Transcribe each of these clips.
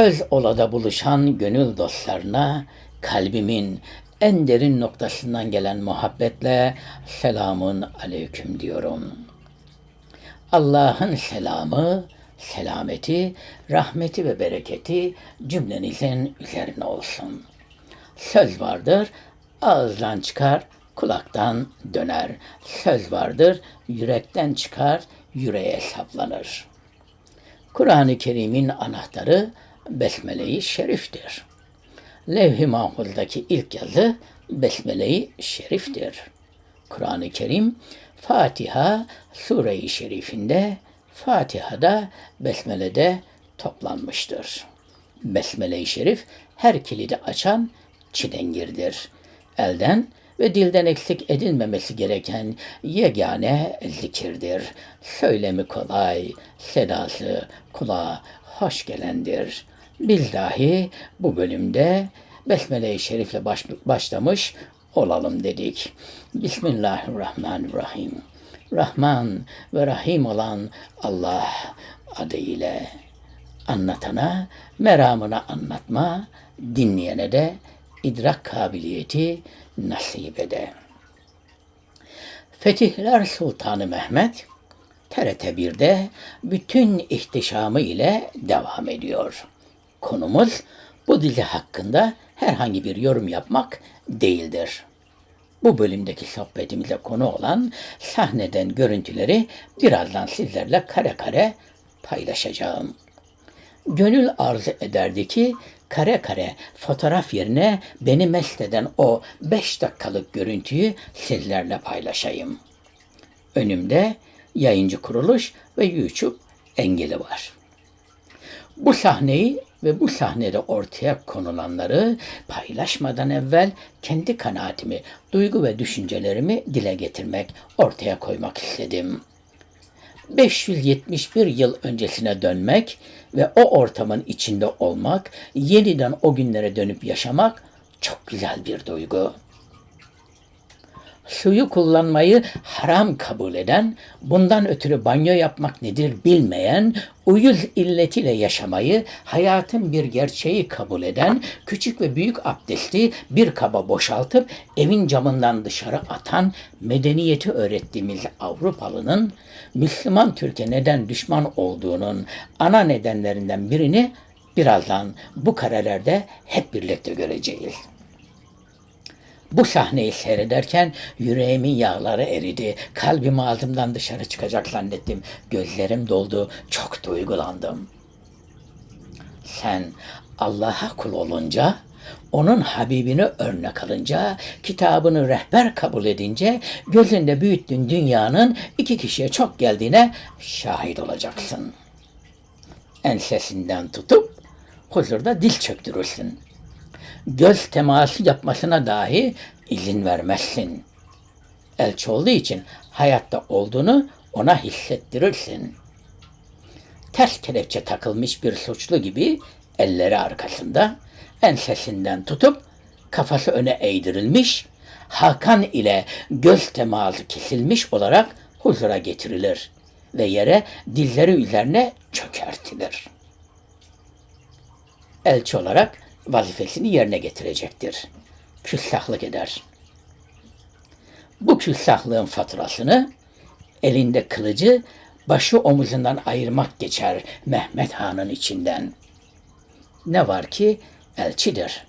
Söz olada buluşan gönül dostlarına kalbimin en derin noktasından gelen muhabbetle selamun aleyküm diyorum. Allah'ın selamı, selameti, rahmeti ve bereketi cümlenizin üzerine olsun. Söz vardır, ağızdan çıkar, kulaktan döner. Söz vardır, yürekten çıkar, yüreğe saplanır. Kur'an-ı Kerim'in anahtarı Besmele-i Şerif'tir. Levh-i Mahfuz'daki ilk yazı Besmele-i Şerif'tir. Kur'an-ı Kerim Fatiha Sure-i Şerifinde Fatiha'da Besmele'de toplanmıştır. Besmele-i Şerif her kilidi açan çilengirdir. Elden ve dilden eksik edilmemesi gereken yegane zikirdir. Söylemi kolay, sedası kulağa hoş gelendir. Biz dahi bu bölümde Besmele-i Şerif'le baş, başlamış olalım dedik. Bismillahirrahmanirrahim. Rahman ve Rahim olan Allah adıyla anlatana, meramını anlatma, dinleyene de idrak kabiliyeti nasip ede. Fetihler Sultanı Mehmet TRT 1'de bütün ihtişamı ile devam ediyor. Konumuz bu dizi hakkında herhangi bir yorum yapmak değildir. Bu bölümdeki sohbetimize konu olan sahneden görüntüleri birazdan sizlerle kare kare paylaşacağım. Gönül arzu ederdi ki kare kare fotoğraf yerine beni mest eden o beş dakikalık görüntüyü sizlerle paylaşayım. Önümde yayıncı kuruluş ve YouTube engeli var. Bu sahneyi ve bu sahnede ortaya konulanları paylaşmadan evvel kendi kanaatimi, duygu ve düşüncelerimi dile getirmek, ortaya koymak istedim. 571 yıl öncesine dönmek ve o ortamın içinde olmak, yeniden o günlere dönüp yaşamak çok güzel bir duygu suyu kullanmayı haram kabul eden, bundan ötürü banyo yapmak nedir bilmeyen, uyuz illetiyle yaşamayı hayatın bir gerçeği kabul eden, küçük ve büyük abdesti bir kaba boşaltıp evin camından dışarı atan medeniyeti öğrettiğimiz Avrupalının Müslüman Türkiye neden düşman olduğunun ana nedenlerinden birini birazdan bu karelerde hep birlikte göreceğiz. Bu sahneyi seyrederken yüreğimin yağları eridi. Kalbim ağzımdan dışarı çıkacak zannettim. Gözlerim doldu. Çok duygulandım. Sen Allah'a kul olunca, onun Habibini örnek alınca, kitabını rehber kabul edince, gözünde büyüttüğün dünyanın iki kişiye çok geldiğine şahit olacaksın. Ensesinden tutup huzurda dil çöktürürsün göz teması yapmasına dahi izin vermezsin. Elçi olduğu için hayatta olduğunu ona hissettirirsin. Ters kelepçe takılmış bir suçlu gibi elleri arkasında ensesinden tutup kafası öne eğdirilmiş, Hakan ile göz teması kesilmiş olarak huzura getirilir ve yere dizleri üzerine çökertilir. Elçi olarak vazifesini yerine getirecektir. Küstahlık eder. Bu küstahlığın faturasını elinde kılıcı başı omuzundan ayırmak geçer Mehmet Han'ın içinden. Ne var ki elçidir.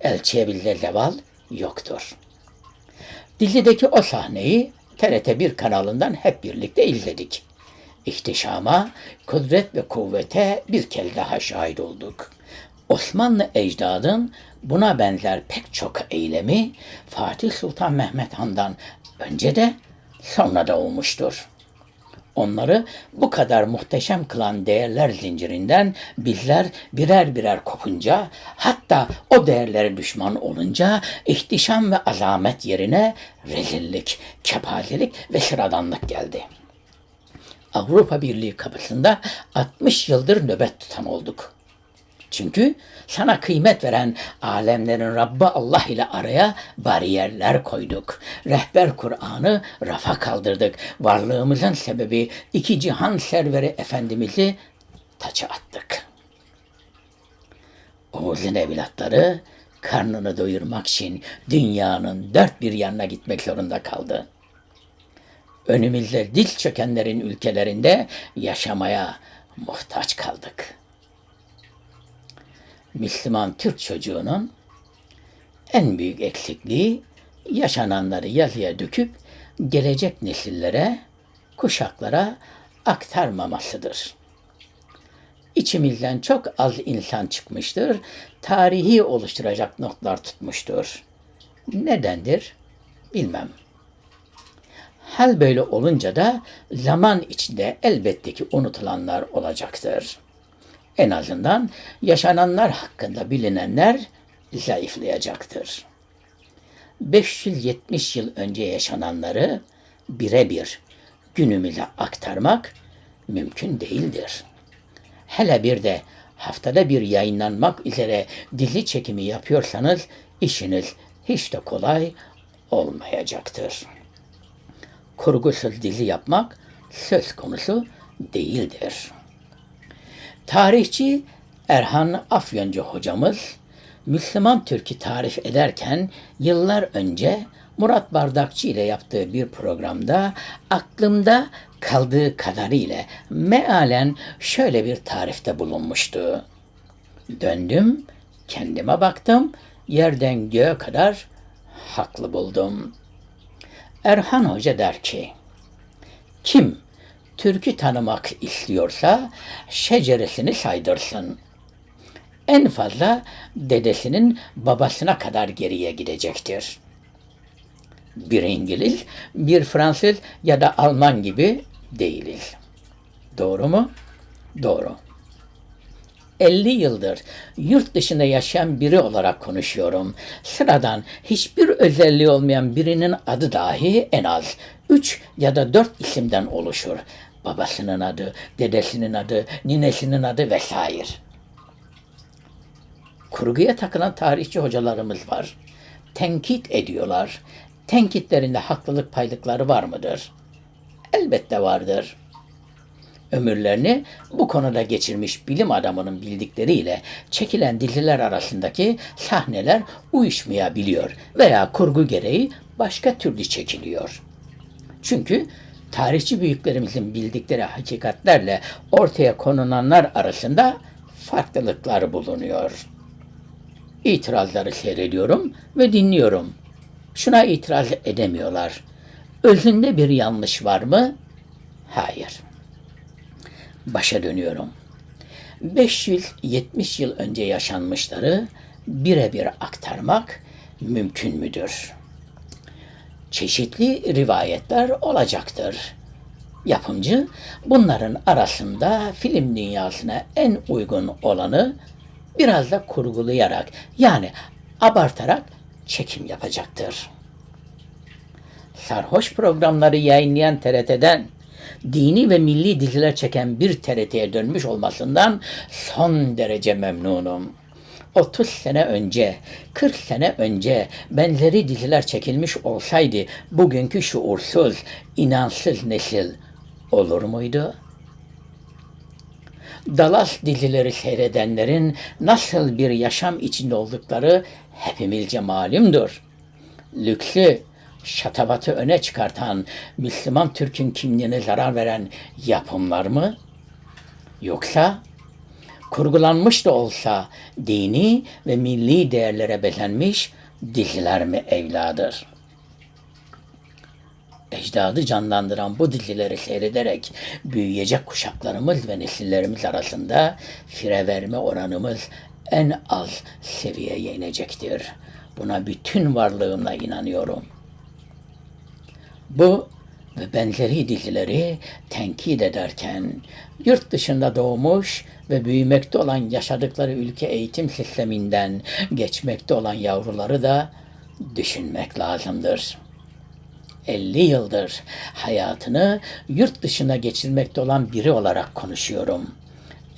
Elçiye bir zeval yoktur. Dizideki o sahneyi TRT 1 kanalından hep birlikte izledik. İhtişama, kudret ve kuvvete bir kez daha şahit olduk. Osmanlı ecdadın buna benzer pek çok eylemi Fatih Sultan Mehmet Han'dan önce de sonra da olmuştur. Onları bu kadar muhteşem kılan değerler zincirinden bizler birer birer kopunca, hatta o değerlere düşman olunca ihtişam ve azamet yerine rezillik, kepazelik ve sıradanlık geldi. Avrupa Birliği kapısında 60 yıldır nöbet tutan olduk. Çünkü sana kıymet veren alemlerin Rabbi Allah ile araya bariyerler koyduk. Rehber Kur'an'ı rafa kaldırdık. Varlığımızın sebebi iki cihan serveri Efendimiz'i taça attık. Oğuz'un evlatları karnını doyurmak için dünyanın dört bir yanına gitmek zorunda kaldı. Önümüzde dil çökenlerin ülkelerinde yaşamaya muhtaç kaldık. Müslüman Türk çocuğunun en büyük eksikliği yaşananları yazıya döküp gelecek nesillere, kuşaklara aktarmamasıdır. İçimizden çok az insan çıkmıştır, tarihi oluşturacak notlar tutmuştur. Nedendir? Bilmem. Hal böyle olunca da zaman içinde elbette ki unutulanlar olacaktır. En azından yaşananlar hakkında bilinenler zayıflayacaktır. 570 yıl önce yaşananları birebir günümüze aktarmak mümkün değildir. Hele bir de haftada bir yayınlanmak üzere dizi çekimi yapıyorsanız işiniz hiç de kolay olmayacaktır. Kurgusuz dizi yapmak söz konusu değildir. Tarihçi Erhan Afyoncu hocamız Müslüman Türk'ü tarif ederken yıllar önce Murat Bardakçı ile yaptığı bir programda aklımda kaldığı kadarıyla mealen şöyle bir tarifte bulunmuştu. Döndüm, kendime baktım, yerden göğe kadar haklı buldum. Erhan Hoca der ki, kim türkü tanımak istiyorsa şeceresini saydırsın. En fazla dedesinin babasına kadar geriye gidecektir. Bir İngiliz, bir Fransız ya da Alman gibi değiliz. Doğru mu? Doğru. 50 yıldır yurt dışında yaşayan biri olarak konuşuyorum. Sıradan hiçbir özelliği olmayan birinin adı dahi en az 3 ya da 4 isimden oluşur. Babasının adı, dedesinin adı, ninesinin adı vesaire. Kurguya takılan tarihçi hocalarımız var. Tenkit ediyorlar. Tenkitlerinde haklılık paylıkları var mıdır? Elbette vardır ömürlerini bu konuda geçirmiş bilim adamının bildikleriyle çekilen diziler arasındaki sahneler uyuşmayabiliyor veya kurgu gereği başka türlü çekiliyor. Çünkü tarihçi büyüklerimizin bildikleri hakikatlerle ortaya konulanlar arasında farklılıklar bulunuyor. İtirazları seyrediyorum ve dinliyorum. Şuna itiraz edemiyorlar. Özünde bir yanlış var mı? Hayır başa dönüyorum. 570 yıl önce yaşanmışları birebir aktarmak mümkün müdür? Çeşitli rivayetler olacaktır. Yapımcı bunların arasında film dünyasına en uygun olanı biraz da kurgulayarak yani abartarak çekim yapacaktır. Sarhoş programları yayınlayan TRT'den dini ve milli diziler çeken bir TRT'ye dönmüş olmasından son derece memnunum. 30 sene önce, 40 sene önce benzeri diziler çekilmiş olsaydı bugünkü şuursuz, inansız nesil olur muydu? Dalas dizileri seyredenlerin nasıl bir yaşam içinde oldukları hepimizce malumdur. Lüksü, şatavatı öne çıkartan Müslüman Türk'ün kimliğine zarar veren yapımlar mı? Yoksa kurgulanmış da olsa dini ve milli değerlere bezenmiş diziler mi evladır? Ecdadı canlandıran bu dizileri seyrederek büyüyecek kuşaklarımız ve nesillerimiz arasında fire verme oranımız en az seviyeye inecektir. Buna bütün varlığımla inanıyorum. Bu ve benzeri dizileri tenkit ederken yurt dışında doğmuş ve büyümekte olan yaşadıkları ülke eğitim sisteminden geçmekte olan yavruları da düşünmek lazımdır. 50 yıldır hayatını yurt dışına geçirmekte olan biri olarak konuşuyorum.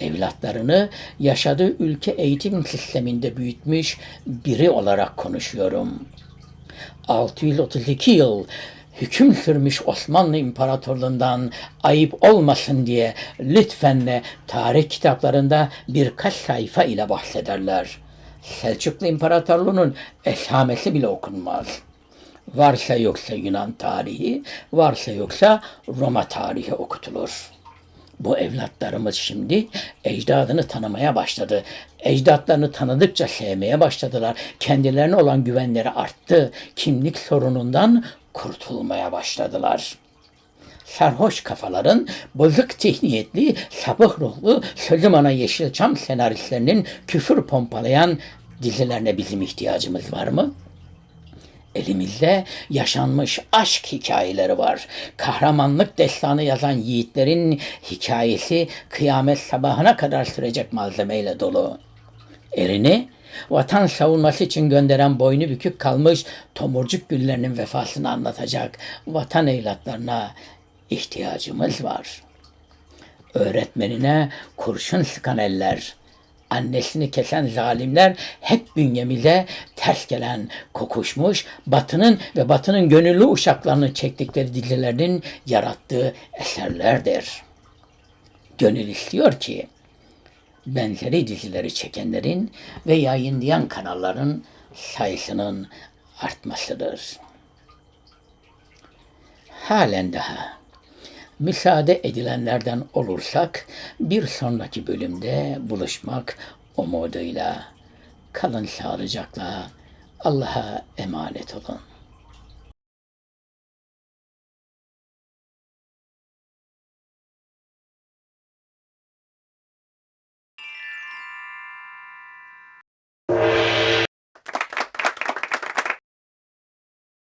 Evlatlarını yaşadığı ülke eğitim sisteminde büyütmüş biri olarak konuşuyorum. 632 yıl hüküm sürmüş Osmanlı İmparatorluğundan ayıp olmasın diye lütfenle tarih kitaplarında birkaç sayfa ile bahsederler. Selçuklu İmparatorluğu'nun esamesi bile okunmaz. Varsa yoksa Yunan tarihi, varsa yoksa Roma tarihi okutulur. Bu evlatlarımız şimdi ecdadını tanımaya başladı. Ecdatlarını tanıdıkça sevmeye başladılar. Kendilerine olan güvenleri arttı. Kimlik sorunundan kurtulmaya başladılar. Sarhoş kafaların, bozuk zihniyetli, sapık ruhlu, sözüm ana Yeşilçam senaristlerinin küfür pompalayan dizilerine bizim ihtiyacımız var mı? Elimizde yaşanmış aşk hikayeleri var. Kahramanlık destanı yazan yiğitlerin hikayesi kıyamet sabahına kadar sürecek malzemeyle dolu. Erini vatan savunması için gönderen boynu bükük kalmış tomurcuk güllerinin vefasını anlatacak vatan evlatlarına ihtiyacımız var. Öğretmenine kurşun sıkan eller, annesini kesen zalimler hep bünyemize ters gelen, kokuşmuş, batının ve batının gönüllü uşaklarının çektikleri dizilerinin yarattığı eserlerdir. Gönül istiyor ki benzeri dizileri çekenlerin ve yayınlayan kanalların sayısının artmasıdır. Halen daha müsaade edilenlerden olursak bir sonraki bölümde buluşmak umuduyla kalın sağlıcakla Allah'a emanet olun.